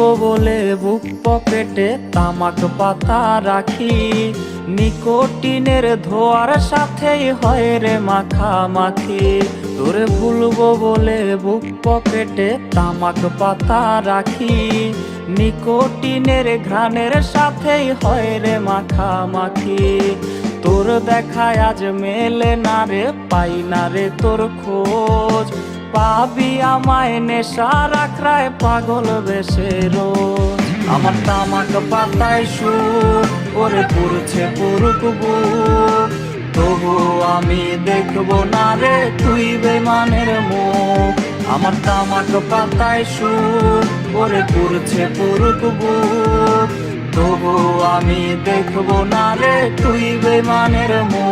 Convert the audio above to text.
বলে বুক পকেটে তামাক পাতা রাখি। নিকোটিনের ধোয়ার সাথেই হয় রে মাখামাখি। তোরে ভুলবো বলে বুক পকেটে তামাক পাতা রাখি। নিকোটিনের ঘ্রাণের সাথেই হয় রে মাখামাখি। তোর দেখায় আজ মেলে না রে, পাই না রে তোর খোঁজ। পাবি আমায় নেশা, রাখরায় পাগল বেশে রোজ আমার তামাক পাতায় সুর, ওরে পুরছে পুরুক তবু আমি দেখব না রে তুই বেমানের মুখ। আমার তামাক পাতায় সুর, ওরে পুরছে পুরুক তবু আমি দেখব না রে তুই বেমানের মুখ।